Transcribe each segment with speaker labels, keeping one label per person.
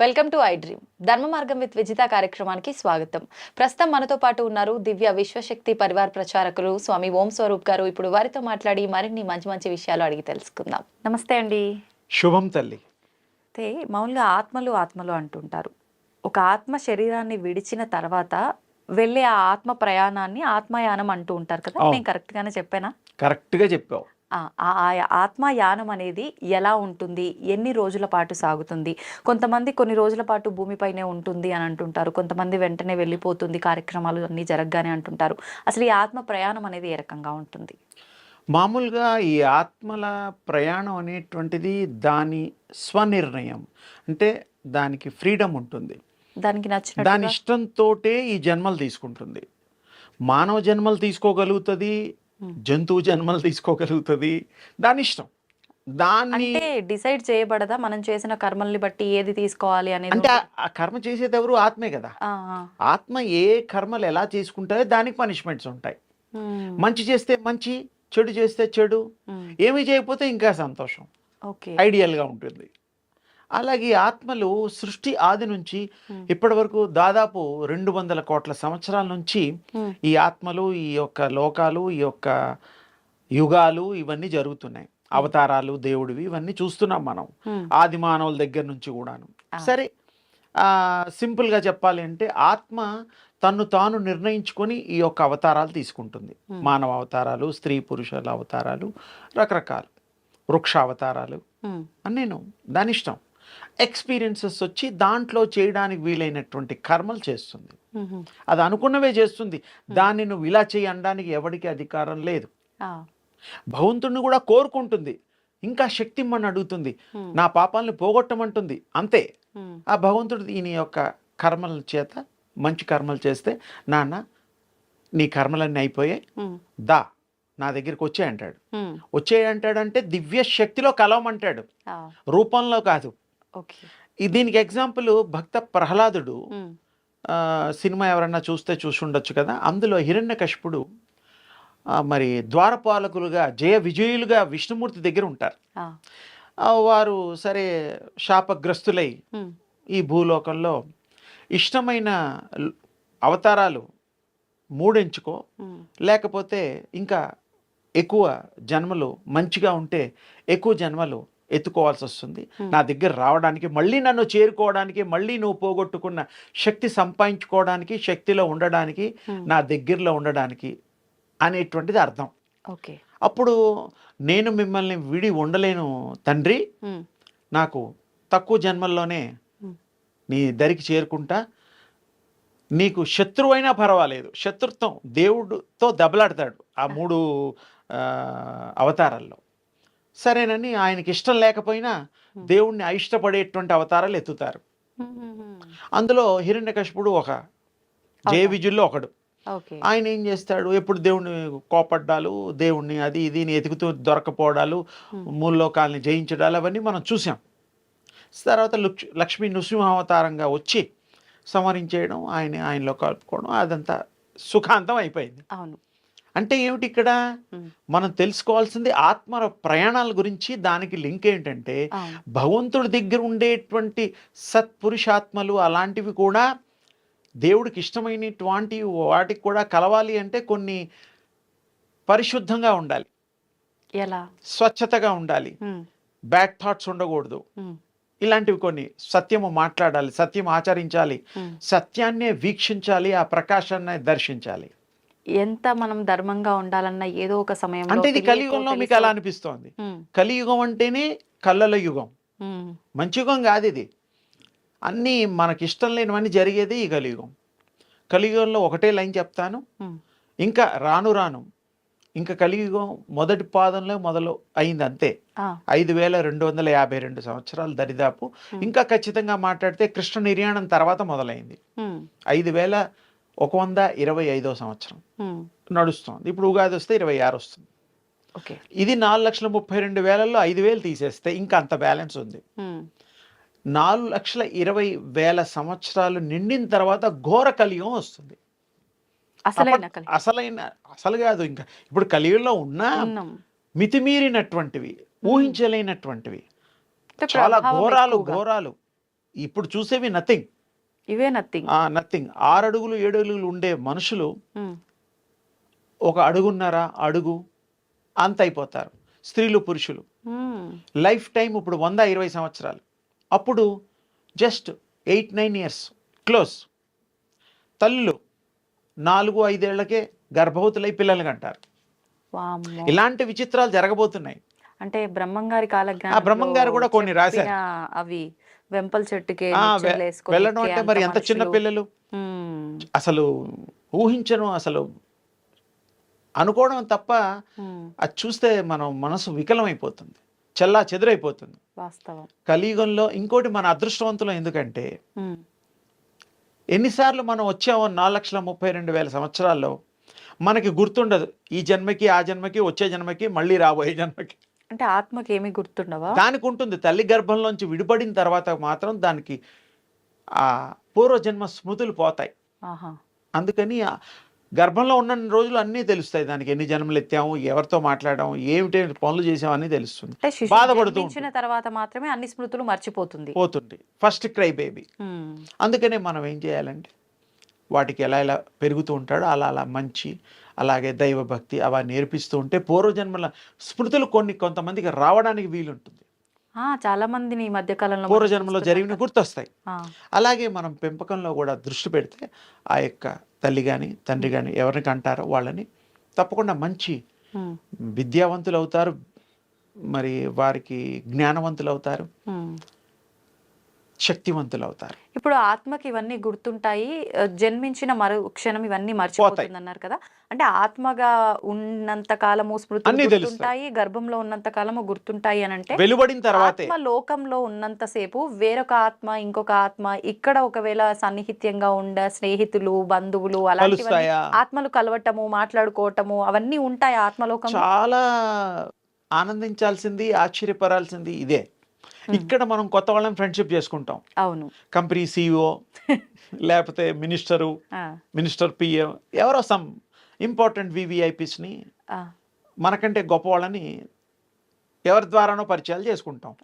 Speaker 1: Welcome to I dream. ధర్మ మార్గం with Vijitha కార్యక్రమానికి స్వాగతం. ప్రస్తుతం మనతో పాటు ఉన్నారు దివ్య విశ్వశక్తి పరివార్ ప్రచారకులు స్వామి ఓం స్వరూప్ గారు. ఇప్పుడు వారితో మాట్లాడి మరిన్ని మంచి మంచి విషయాలు అడిగి తెలుసుకుందాం. నమస్తే అండి.
Speaker 2: శుభం తల్లి.
Speaker 1: అయితే మామూలుగా ఆత్మలు ఆత్మలు అంటుంటారు. ఒక ఆత్మ శరీరాన్ని విడిచిన తర్వాత వెళ్ళే ఆ ఆత్మ ప్రయాణాన్ని ఆత్మయానం అంటూ ఉంటారు కదా. నేను కరెక్ట్ గానే చెప్పానా?
Speaker 2: కరెక్ట్గా చెప్పావు.
Speaker 1: ఆత్మయానం అనేది ఎలా ఉంటుంది? ఎన్ని రోజుల పాటు సాగుతుంది? కొంతమంది కొన్ని రోజుల పాటు భూమిపైనే ఉంటుంది అని అంటుంటారు. కొంతమంది వెంటనే వెళ్ళిపోతుంది కార్యక్రమాలు అన్నీ జరగగానే అంటుంటారు. అసలు ఈ ఆత్మ ప్రయాణం అనేది ఏ రకంగా ఉంటుంది?
Speaker 2: మామూలుగా ఈ ఆత్మల ప్రయాణం అనేటువంటిది దాని స్వనిర్ణయం. అంటే దానికి ఫ్రీడమ్ ఉంటుంది.
Speaker 1: దానికి
Speaker 2: దాని
Speaker 1: నచ్చిన
Speaker 2: ఇష్టంతోటే ఈ జన్మలు తీసుకుంటుంది. మానవ జన్మలు తీసుకోగలుగుతుంది. జంతువు జన్మలు తీసుకోగలుగుతుంది. దాని ఇష్టం. దాన్ని
Speaker 1: డిసైడ్ చేయబడదా? మనం చేసిన కర్మల్ని బట్టి ఏది తీసుకోవాలి అనేది
Speaker 2: అంటే ఆ- కర్మ చేసేది ఎవరు ఆత్మే కదా. ఆత్మ ఏ కర్మలు ఎలా చేసుకుంటాయో దానికి పనిష్మెంట్స్ ఉంటాయి. మంచి చేస్తే మంచి చెడు చేస్తే చెడు. ఏమీ చేయకపోతే ఇంకా సంతోషం.
Speaker 1: ఓకే.
Speaker 2: ఐడియల్గా ఉంటుంది. అలాగే ఆత్మలు సృష్టి ఆది నుంచి. ఇప్పటి వరకు దాదాపు రెండు వందల కోట్ల సంవత్సరాల నుంచి ఈ ఆత్మలు ఈ యొక్క లోకాలు ఈ యొక్క యుగాలు ఇవన్నీ జరుగుతున్నాయి. అవతారాలు దేవుడివి ఇవన్నీ చూస్తున్నాం మనం. ఆది మానవుల దగ్గర నుంచి కూడాను. సరే ఆ, సింపుల్గా చెప్పాలి అంటే ఆత్మ తన్ను తాను నిర్ణయించుకొని ఈ యొక్క అవతారాలు తీసుకుంటుంది. మానవ అవతారాలు స్త్రీ పురుషుల అవతారాలు రకరకాలు. వృక్ష అవతారాలు. అని నేను దాని ఇష్టం. ఎక్స్పీరియన్సెస్ వచ్చి దాంట్లో చేయడానికి వీలైనటువంటి కర్మలు చేస్తుంది. అది అనుకున్నవే చేస్తుంది. దాన్ని నువ్వు ఇలా చేయి అనడానికి ఎవరికి అధికారం లేదు. భగవంతుడిని కూడా కోరుకుంటుంది. ఇంకా శక్తి ఇమ్మని అడుగుతుంది. నా పాపాలని పోగొట్టమంటుంది. అంతే. ఆ భగవంతుడు ఈయన యొక్క కర్మల చేత మంచి కర్మలు చేస్తే నాన్న నీ కర్మలన్నీ అయిపోయాయి. దా నా దగ్గరికి వచ్చే అంటాడు. వచ్చే అంటాడంటే దివ్య శక్తిలో కలవమంటాడు. రూపంలో కాదు. దీనికి ఎగ్జాంపుల్ భక్త ప్రహ్లాదుడు సినిమా ఎవరన్నా చూస్తే చూసి ఉండొచ్చు కదా. అందులో హిరణ్యకశిపుడు మరి ద్వారపాలకులుగా జయ విజయులుగా విష్ణుమూర్తి దగ్గర ఉంటారు. వారు సరే శాపగ్రస్తులై ఈ భూలోకంలో ఇష్టమైన అవతారాలు మూడెంచుకో లేకపోతే ఇంకా ఎక్కువ జన్మలు మంచిగా ఉంటే ఎక్కువ జన్మలు ఎత్తుకోవాల్సి వస్తుంది. నా దగ్గర రావడానికి మళ్ళీ నన్ను చేరుకోవడానికి మళ్ళీ నువ్వు పోగొట్టుకున్న శక్తి సంపాదించుకోవడానికి శక్తిలో ఉండడానికి నా దగ్గరలో ఉండడానికి అనేటువంటిది అర్థం.
Speaker 1: ఓకే.
Speaker 2: అప్పుడు నేను మిమ్మల్ని విడి ఉండలేను తండ్రి. నాకు తక్కువ జన్మల్లోనే. నీ దరికి చేరుకుంటా. నీకు శత్రువైనా పర్వాలేదు. శత్రుత్వం దేవుడితో దెబ్బలాడతాడు ఆ మూడు అవతారాల్లో. సరేనని ఆయనకి ఇష్టం లేకపోయినా. దేవుణ్ణి అయిష్టపడేటువంటి అవతారాలు ఎత్తుతారు. అందులో హిరణ్యకశిపుడు ఒక జయ
Speaker 1: Okay.
Speaker 2: విజుల్లో ఒకడు ఆయన ఏం చేస్తాడు? ఎప్పుడు దేవుణ్ణి కోపడ్డాలు దేవుణ్ణి అది ఇది ఎతుకుతూ దొరకపోవడాలు. మూల్లోకాల్ని జయించడాలు అవన్నీ మనం చూసాం. తర్వాత లక్ష్ లక్ష్మీ నృసింహావతారంగా వచ్చి సంహరించేయడం ఆయన ఆయనలో కలుపుకోవడం అదంతా సుఖాంతం అయిపోయింది.
Speaker 1: అవును.
Speaker 2: అంటే ఏమిటి ఇక్కడ? మనం తెలుసుకోవాల్సింది ఆత్మ ప్రయాణాల గురించి దానికి లింక్ ఏంటంటే భగవంతుడి దగ్గర ఉండేటువంటి సత్పురుషాత్మలు అలాంటివి కూడా దేవుడికి ఇష్టమైనటువంటి వాటికి కూడా కలవాలి అంటే కొన్ని పరిశుద్ధంగా ఉండాలి.
Speaker 1: ఎలా?
Speaker 2: స్వచ్ఛతగా ఉండాలి. బ్యాడ్ థాట్స్ ఉండకూడదు. ఇలాంటివి కొన్ని. సత్యము మాట్లాడాలి సత్యం ఆచరించాలి. సత్యాన్నే వీక్షించాలి ఆ ప్రకాశాన్ని దర్శించాలి.
Speaker 1: ఎంత మనం ధర్మంగా ఉండాలన్న ఏదో ఒక సమయంలో
Speaker 2: అంటే ఇది కలియుగంలో మీకు అలా అనిపిస్తోంది. కలియుగం అంటేనే కళ్ళల యుగం. మంచి యుగం కాదు ఇది. అన్నీ మనకి ఇష్టం లేనివన్నీ జరిగేది ఈ కలియుగం. కలియుగంలో ఒకటే లైన్ చెప్తాను. ఇంకా రాను రాను. ఇంకా కలియుగం మొదటి పాదంలో మొదలు అయింది అంతే. ఐదు వేల రెండు వందల యాభై రెండు సంవత్సరాలు దరిదాపు. ఇంకా ఖచ్చితంగా మాట్లాడితే కృష్ణ నిర్యాణం తర్వాత మొదలైంది. ఐదు వేల ఒక వంద ఇరవై ఐదో సంవత్సరం
Speaker 1: ఉమ్,
Speaker 2: నడుస్తుంది. ఇప్పుడు ఉగాది వస్తే ఇరవై ఆరు వస్తుంది.
Speaker 1: ఓకే.
Speaker 2: ఇది నాలుగు లక్షల ముప్పై రెండు వేలలో ఐదు వేలు తీసేస్తే ఇంకా అంత బ్యాలెన్స్ ఉంది.
Speaker 1: ఉమ్,
Speaker 2: నాలుగు లక్షల ఇరవై వేల సంవత్సరాలు నిండిన తర్వాత ఘోర కలియుగం వస్తుంది.
Speaker 1: అసలైన
Speaker 2: అసలు కాదు ఇంకా. ఇప్పుడు కలియుగంలో ఉన్నా మితిమీరినటువంటివి ఊహించలేనటువంటివి
Speaker 1: అంటే
Speaker 2: చాలా ఘోరాలు. ఘోరాలు. ఇప్పుడు చూసేవి నథింగ్
Speaker 1: ఇవే నథింగ్
Speaker 2: ఆ నథింగ్ ఆరు అడుగులు ఏడు అడుగులు ఉండే మనుషులు ఒక అడుగున్నర? అడుగు. అంత అయిపోతారు. స్త్రీలు పురుషులు. లైఫ్ టైం ఇప్పుడు వంద ఇరవై సంవత్సరాలు. అప్పుడు just eight nine years close తల్లులు నాలుగు ఐదేళ్ళకే గర్భవతులై పిల్లల్ని కంటారు.
Speaker 1: వామ్మో.
Speaker 2: ఇలాంటి విచిత్రాలు జరగబోతున్నాయి.
Speaker 1: అంటే బ్రహ్మంగారి కాలజ్ఞానంలో
Speaker 2: బ్రహ్మంగారు కూడా కొన్ని రాశారు.
Speaker 1: అవి. వెంపల చెట్టుకి
Speaker 2: వెళ్ళడం అంటే మరి ఎంత చిన్న. పిల్లలు? అసలు ఊహించను అసలు. అనుకోవడం తప్ప అది చూస్తే మనం మనసు వికలమైపోతుంది చెల్లా చెదురైపోతుంది. కలియుగంలో ఇంకోటి మన అదృష్టవంతులం ఎందుకంటే ఎన్నిసార్లు మనం వచ్చామో నాలుగు లక్షల ముప్పై రెండు వేల సంవత్సరాల్లో మనకి గుర్తుండదు ఈ జన్మకి ఆ జన్మకి వచ్చే జన్మకి మళ్ళీ రాబోయే జన్మకి.
Speaker 1: అంటే ఆత్మకి ఏమీ గుర్తుండవా?
Speaker 2: దానికి ఉంటుంది తల్లి గర్భంలోంచి విడిపడిన తర్వాత మాత్రం దానికి ఆ పూర్వజన్మ స్మృతులు పోతాయి. అందుకని గర్భంలో ఉన్న రోజులు అన్నీ తెలుస్తాయి. దానికి ఎన్ని జన్మలు ఎత్తాము ఎవరితో మాట్లాడాము ఏమిటి పనులు చేసాము అన్నీ తెలుస్తుంది.
Speaker 1: అంటే శిశువు
Speaker 2: బాధపడుతూ
Speaker 1: జన్మించిన తర్వాత మాత్రమే అన్ని స్మృతులు మర్చిపోతుంది.
Speaker 2: పోతుంది. First cry baby. అందుకనే మనం ఏం చేయాలంటే వాటికి ఎలా ఎలా పెరుగుతూ ఉంటాడో అలా అలా మంచి అలాగే దైవభక్తి అవి నేర్పిస్తూ ఉంటే పూర్వజన్మల స్మృతులు కొన్ని కొంతమందికి రావడానికి వీలుంటుంది.
Speaker 1: చాలా మందిని ఈ మధ్య కాలంలో మనం
Speaker 2: పూర్వజన్మలో జరిగిన. గుర్తొస్తాయి. అలాగే మనం పెంపకంలో కూడా దృష్టి పెడితే ఆ యొక్క తల్లి కానీ తండ్రి కానీ ఎవరిని కంటారో వాళ్ళని తప్పకుండా మంచి విద్యావంతులు అవుతారు. మరి వారికి జ్ఞానవంతులు అవుతారు. శక్తివంతులు అవుతారు
Speaker 1: ఇప్పుడు ఆత్మకి ఇవన్నీ గుర్తుంటాయి. జన్మించిన మరు క్షణం ఇవన్నీ మర్చిపోతుంది అన్నారు కదా. అంటే ఆత్మగా ఉన్నంత కాలము
Speaker 2: తెలుస్తాయి.
Speaker 1: గుర్తుంటాయి గర్భంలో ఉన్నంత కాలము గుర్తుంటాయి అని అంటే
Speaker 2: వెలువడిన తర్వాతే.
Speaker 1: ఆత్మ లోకంలో ఉన్నంతసేపు వేరొక ఆత్మ ఇంకొక ఆత్మ ఇక్కడ ఒకవేళ సన్నిహిత్యంగా ఉండ స్నేహితులు బంధువులు
Speaker 2: కలుస్తాయా?
Speaker 1: ఆత్మలు కలవటము మాట్లాడుకోవటము అవన్నీ ఉంటాయి ఆత్మలోకం?
Speaker 2: చాలా ఆనందించాల్సింది ఆశ్చర్యపడాల్సింది ఇదే. ఇక్కడ మనం కొత్త వాళ్ళని ఫ్రెండ్షిప్ చేసుకుంటాం.
Speaker 1: అవును.
Speaker 2: కంపెనీ సీఈఓ లేకపోతే మినిస్టరు మినిస్టర్ పిఎం ఎవరో సమ్ ఇంపార్టెంట్ వివిఐపీస్ని మనకంటే గొప్ప వాళ్ళని ఎవరి ద్వారానో పరిచయాలు చేసుకుంటాం.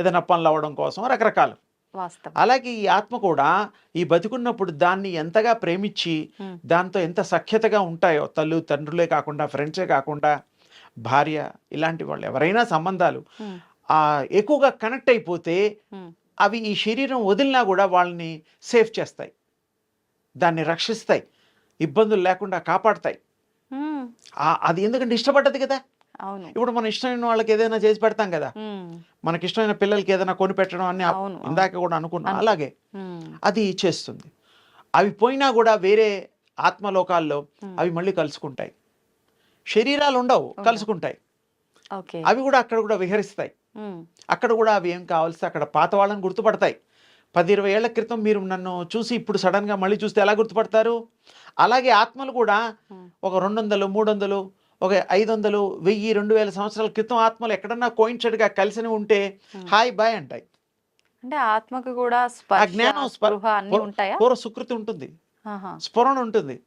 Speaker 2: ఏదైనా పనులు అవ్వడం కోసం రకరకాలు. అలాగే ఈ ఆత్మ కూడా ఈ బతికున్నప్పుడు దాన్ని ఎంతగా ప్రేమించి దాంతో ఎంత సఖ్యతగా ఉంటాయో తల్లు తండ్రులే కాకుండా ఫ్రెండ్సే కాకుండా భార్య ఇలాంటి వాళ్ళు ఎవరైనా సంబంధాలు ఎక్కువగా కనెక్ట్ అయిపోతే అవి ఈ శరీరం వదిలినా కూడా వాళ్ళని సేఫ్ చేస్తాయి. దాన్ని రక్షిస్తాయి. ఇబ్బందులు లేకుండా కాపాడతాయి. అది ఎందుకంటే ఇష్టపడ్డది కదా.
Speaker 1: అవును.
Speaker 2: ఇప్పుడు మన ఇష్టమైన వాళ్ళకి ఏదైనా చేసి పెడతాం కదా. మనకి ఇష్టమైన పిల్లలకి ఏదైనా కొని పెట్టడం
Speaker 1: అవును.
Speaker 2: ఇందాక కూడా అనుకున్నాం.
Speaker 1: అను-
Speaker 2: అలాగే. అది చేస్తుంది. అవి పోయినా కూడా వేరే ఆత్మలోకాల్లో. అవి మళ్ళీ కలుసుకుంటాయి. శరీరాలు ఉండవు. కలుసుకుంటాయి. అవి కూడా అక్కడ కూడా విహరిస్తాయి. అక్కడ కూడా అవి ఏం కావాల్సి అక్కడ పాత వాళ్ళని గుర్తుపడతాయి. పది ఇరవై ఏళ్ళ క్రితం మీరు నన్ను చూసి ఇప్పుడు సడన్గా మళ్ళీ చూస్తే ఎలా గుర్తుపడతారు? అలాగే ఆత్మలు కూడా ఒక రెండు వందలు మూడు వందలు ఒక ఐదు వందలు వెయ్యి రెండు వేల సంవత్సరాల క్రితం ఆత్మలు ఎక్కడన్నా కోయించడుగా కలిసి ఉంటే. హాయ్ బాయ్ అంటాయి.
Speaker 1: అంటే ఆత్మకు కూడా
Speaker 2: జ్ఞానం పూర్వ- సుకృతి ఉంటుంది. స్ఫురణ ఉంటుంది.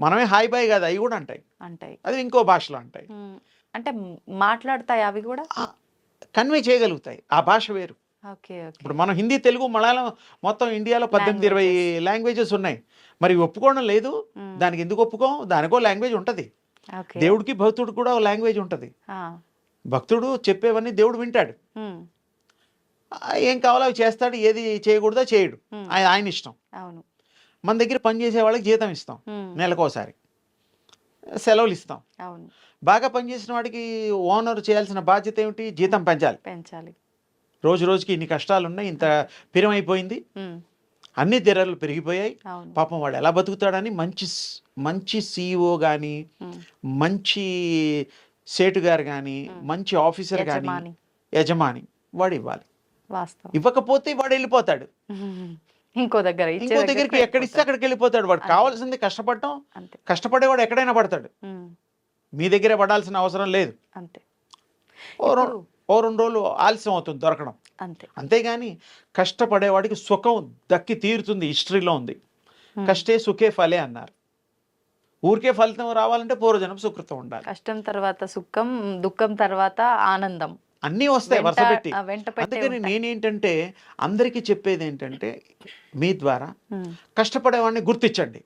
Speaker 2: మనమే హాయ్ బాయ్ కాదు అవి కూడా అంటాయి.
Speaker 1: అంటాయి.
Speaker 2: అది ఇంకో భాషలో అంటాయి.
Speaker 1: అంటే మాట్లాడతాయి అవి కూడా?
Speaker 2: కన్వే చేయగలుగుతాయి. ఆ భాష వేరు. ఇప్పుడు మనం హిందీ తెలుగు మలయాళం మొత్తం ఇండియాలో పద్దెనిమిది ఇరవై లాంగ్వేజెస్ ఉన్నాయి. మరి ఒప్పుకోవడం లేదు. దానికి ఎందుకు ఒప్పుకోం? దానికో లాంగ్వేజ్ ఉంటుంది. దేవుడికి భక్తుడికి కూడా లాంగ్వేజ్ ఉంటుంది. భక్తుడు చెప్పేవన్నీ దేవుడు వింటాడు. ఏం కావాలో అవి చేస్తాడు. ఏది చేయకూడదో చేయడు. ఆయన ఇష్టం.
Speaker 1: అవును.
Speaker 2: మన దగ్గర పనిచేసే వాళ్ళకి జీతం ఇస్తాం నెలకోసారి. సెలవులు ఇస్తాం. బాగా పనిచేసిన వాడికి ఓనర్ చేయాల్సిన బాధ్యత ఏమిటి? జీతం పెంచాలి.
Speaker 1: పెంచాలి.
Speaker 2: రోజు రోజుకి ఇన్ని కష్టాలు ఉన్నాయి ఇంత పిరమైపోయింది. అన్ని ధరలు పెరిగిపోయాయి. పాపం వాడు ఎలా బతుకుతాడని మంచి మంచి సీఈఓ కానీ
Speaker 1: ఉమ్,
Speaker 2: మంచి సేటు గారు కానీ. మంచి ఆఫీసర్ కానీ
Speaker 1: యజమాని.
Speaker 2: వాడు ఇవ్వాలి. ఇవ్వకపోతే వాడు వెళ్ళిపోతాడు.
Speaker 1: ఇంకో దగ్గర
Speaker 2: ఇంకో దగ్గరికి ఎక్కడిస్తే. అక్కడికి వెళ్ళిపోతాడు వాడు. కావాల్సింది కష్టపడటం కష్టపడేవాడు ఎక్కడైనా పడతాడు. మీ దగ్గరే పడాల్సిన అవసరం లేదు.
Speaker 1: అంతే.
Speaker 2: ఓ రెండు రోజులు ఆలస్యం అవుతుంది దొరకడం.
Speaker 1: అంతే.
Speaker 2: అంతేగాని కష్టపడేవాడికి సుఖం దక్కి తీరుతుంది హిస్టరీలో ఉంది. కష్టే సుఖే ఫలే అన్నారు. ఊరికే ఫలితం రావాలంటే పూర్వజనం సుకృతం ఉండాలి.
Speaker 1: కష్టం తర్వాత సుఖం దుఃఖం తర్వాత ఆనందం.
Speaker 2: అన్నీ వస్తాయి వరుస పెట్టి అందుకని. నేనేంటంటే అందరికీ చెప్పేది ఏంటంటే మీ ద్వారా కష్టపడేవాడిని గుర్తించండి.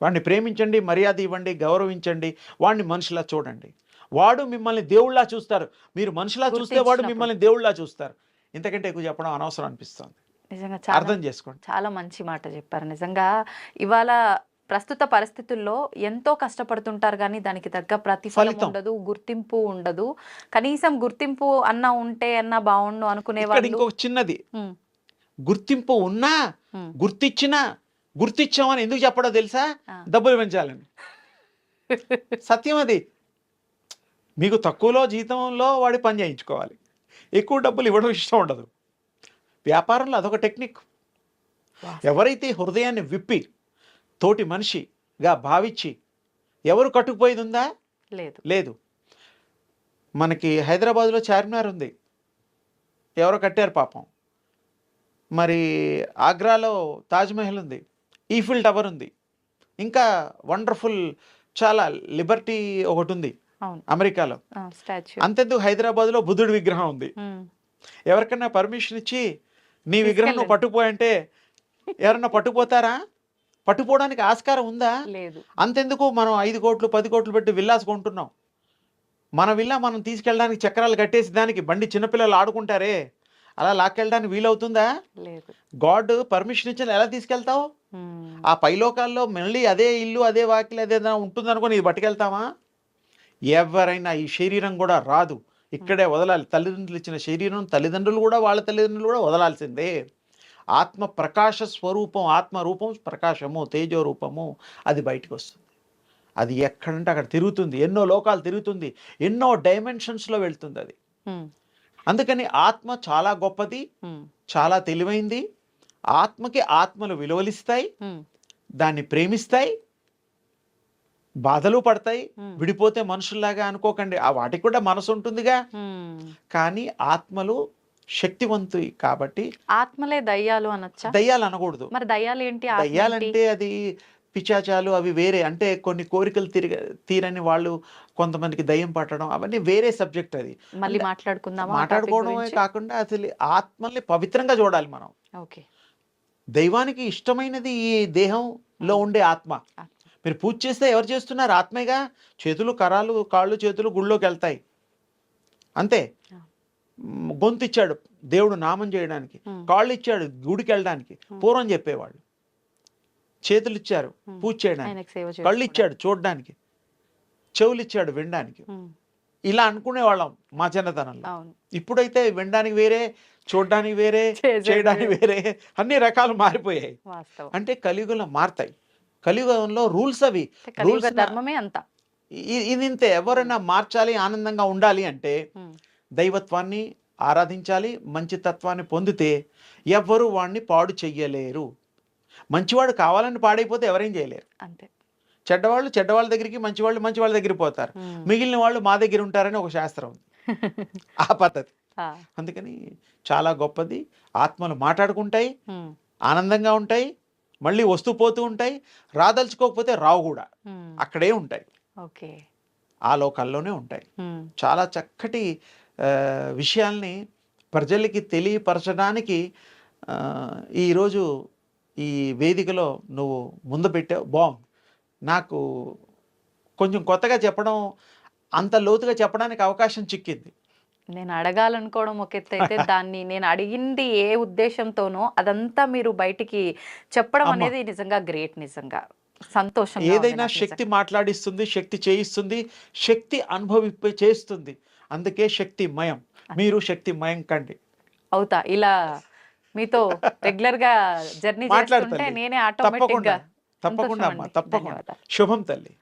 Speaker 2: వాడిని ప్రేమించండి మర్యాద ఇవ్వండి గౌరవించండి వాడిని మనిషిలా చూడండి. వాడు మిమ్మల్ని దేవుళ్ళా చూస్తారు. మీరు మనిషిలా చూస్తే వాడు. మిమ్మల్ని దేవుళ్ళా చూస్తారు. ఇంతకంటే ఎక్కువ చెప్పడం అనవసరం అనిపిస్తుంది.
Speaker 1: నిజంగా చాలా
Speaker 2: అర్థం చేసుకోండి.
Speaker 1: చాలా మంచి మాట చెప్పారు. నిజంగా ఇవాళ ప్రస్తుత పరిస్థితుల్లో ఎంతో కష్టపడుతుంటారు కానీ దానికి తగ్గ ప్రతిఫలం. ఉండదు గుర్తింపు ఉండదు. కనీసం గుర్తింపు అన్న ఉంటే అన్న బాగుండు అనుకునే వాళ్ళు
Speaker 2: ఇంకొక చిన్నది. గుర్తింపు ఉన్నా
Speaker 1: ఉమ్,
Speaker 2: గుర్తించినా గుర్తించామని ఎందుకు చెప్పడో తెలుసా. డబ్బులు పెంచాలని. సత్యం అది. మీకు తక్కువలో జీతంలో వాడి పని చేయించుకోవాలి. ఎక్కువ డబ్బులు ఇవ్వడం ఇష్టం ఉండదు. వ్యాపారంలో అదొక టెక్నిక్. ఎవరైతే హృదయాన్ని విప్పి తోటి మనిషిగా భావించి ఎవరు కట్టుకుపోయేది ఉందా
Speaker 1: లేదు.
Speaker 2: లేదు. మనకి హైదరాబాద్లో చార్మినార్ ఉంది. ఎవరో కట్టారు పాపం. మరి ఆగ్రాలో తాజ్మహల్ ఉంది. ఈఫిల్ టవర్ ఉంది. ఇంకా వండర్ఫుల్ చాలా లిబర్టీ ఒకటి ఉంది అమెరికాలో.
Speaker 1: స్టాచ్యూ.
Speaker 2: అంతెందుకు హైదరాబాద్లో బుద్ధుడి విగ్రహం ఉంది. ఎవరికైనా పర్మిషన్ ఇచ్చి నీ విగ్రహం నువ్వు. పట్టుకుపోయంటే ఎవరన్నా పట్టుకుపోతారా? పట్టుకోవడానికి ఆస్కారం ఉందా?
Speaker 1: లేదు.
Speaker 2: అంతెందుకు మనం ఐదు కోట్లు పది కోట్లు పెట్టి విల్లాస్ కొంటున్నాం. మన విల్లా మనం తీసుకెళ్ళడానికి చక్రాలు కట్టేసి దానికి బండి చిన్నపిల్లలు ఆడుకుంటారే. అలా లాక్కెళ్ళడానికి వీలవుతుందా?
Speaker 1: లేదు.
Speaker 2: గాడ్ పర్మిషన్ ఇచ్చిన ఎలా తీసుకెళ్తావు? ఆ పైలోకాల్లో మళ్ళీ అదే ఇల్లు అదే వాకిలి అదే ఉంటుందనుకొని ఇది పట్టుకెళ్తామా ఎవరైనా ఈ శరీరం కూడా రాదు. ఇక్కడే వదలాలి. తల్లిదండ్రులు ఇచ్చిన శరీరం తల్లిదండ్రులు కూడా వాళ్ళ తల్లిదండ్రులు కూడా వదలాల్సిందే. ఆత్మ ప్రకాశ స్వరూపం ఆత్మ రూపం ప్రకాశము తేజో రూపము అది బయటకు వస్తుంది. అది ఎక్కడంటే అక్కడ తిరుగుతుంది. ఎన్నో లోకాలు తిరుగుతుంది. ఎన్నో డైమెన్షన్స్లో వెళ్తుంది అది. అందుకని ఆత్మ చాలా గొప్పది చాలా తెలివైంది. ఆత్మకి ఆత్మలు విలువలిస్తాయి దాన్ని ప్రేమిస్తాయి బాధలు పడతాయి. విడిపోతే మనుషుల్లాగా అనుకోకండి. ఆ వాటికి కూడా మనసు ఉంటుందిగా. కానీ ఆత్మలు శక్తివంతు కాబట్టి
Speaker 1: ఆత్మలే దయ్యాలు అనొచ్చా?
Speaker 2: దయ్యాలు అనకూడదు.
Speaker 1: మరి దయ్యాలు ఏంటి?
Speaker 2: దయ్యాలంటే అది పిచాచాలు అవి వేరే. అంటే కొన్ని కోరికలు తిరిగ తీరని వాళ్ళు కొంతమందికి దయ్యం పట్టడం అవన్నీ వేరే సబ్జెక్ట్ అది.
Speaker 1: మళ్ళీ topic
Speaker 2: మాట్లాడుకోవడమే? కాకుండా అసలు ఆత్మల్ని పవిత్రంగా చూడాలి మనం.
Speaker 1: ఓకే.
Speaker 2: దైవానికి ఇష్టమైనది ఈ దేహంలో ఉండే ఆత్మ. మీరు పూజ చేస్తే ఎవరు చేస్తున్నారు? ఆత్మేగా? చేతులు కరాలు కాళ్ళు చేతులు గుళ్ళోకి వెళ్తాయి. అంతే. గొంతు ఇచ్చాడు దేవుడు నామం చేయడానికి. కాళ్ళు ఇచ్చాడు గుడికి వెళ్ళడానికి. పూర్వం చెప్పేవాళ్ళు. చేతులు ఇచ్చారు. పూజ చేయడానికి. కళ్ళు. ఇచ్చాడు చూడడానికి. చెవులు ఇచ్చాడు వినడానికి. ఇలా అనుకునేవాళ్ళం మా చిన్నతనంలో. ఇప్పుడైతే వినడానికి వేరే చూడడానికి వేరే చేయడానికి వేరే. అన్ని రకాలు మారిపోయాయి. అంటే కలియుగంలో మారతాయి. కలియుగంలో రూల్స్ అవి. నా-
Speaker 1: ధర్మమే అంత.
Speaker 2: ఇది ఇంతే. ఎవరైనా మార్చాలి ఆనందంగా ఉండాలి అంటే దైవత్వాన్ని ఆరాధించాలి మంచి తత్వాన్ని పొందితే ఎవ్వరు వాడిని పాడు చెయ్యలేరు. మంచివాడు కావాలని పాడైపోతే ఎవరేం చేయలేరు.
Speaker 1: అంతే.
Speaker 2: చెడ్డవాళ్ళు చెడ్డవాళ్ళ దగ్గరికి మంచివాళ్ళు మంచి వాళ్ళ దగ్గరికి పోతారు. మిగిలిన వాళ్ళు మా దగ్గర ఉంటారని ఒక శాస్త్రం ఉంది. ఆ పద్ధతి. అందుకని చాలా గొప్పది. ఆత్మలు మాట్లాడుకుంటాయి ఆనందంగా ఉంటాయి మళ్ళీ వస్తూ పోతూ ఉంటాయి. రాదలుచుకోకపోతే రావు కూడా. అక్కడే ఉంటాయి.
Speaker 1: ఓకే.
Speaker 2: ఆ లోకాల్లోనే ఉంటాయి. చాలా చక్కటి విషయాల్ని ప్రజలకి తెలియపరచడానికి ఈరోజు ఈ వేదికలో నువ్వు ముందు పెట్టావు. బాగుంది. నాకు కొంచెం కొత్తగా చెప్పడం అంత లోతుగా చెప్పడానికి అవకాశం చిక్కింది.
Speaker 1: నేను అడగాలనుకోవడం ఒక ఎత్తు అయితే దాన్ని నేను అడిగింది ఏ ఉద్దేశంతోనో అదంతా మీరు బయటికి చెప్పడం. అనేది నిజంగా గ్రేట్ నిజంగా. సంతోషం
Speaker 2: ఏదైనా శక్తి మాట్లాడిస్తుంది శక్తి చేయిస్తుంది శక్తి అనుభవింప చేస్తుంది. అందుకే శక్తిమయం మీరు శక్తిమయం కండి.
Speaker 1: అవుతా. ఇలా మీతో రెగ్యులర్గా జర్నీ చేస్తుంటే. నేనే ఆటోమేటిక్
Speaker 2: తప్పకుండా
Speaker 1: గా
Speaker 2: తప్పకుండా. తప్పకుండా. శుభం తల్లి.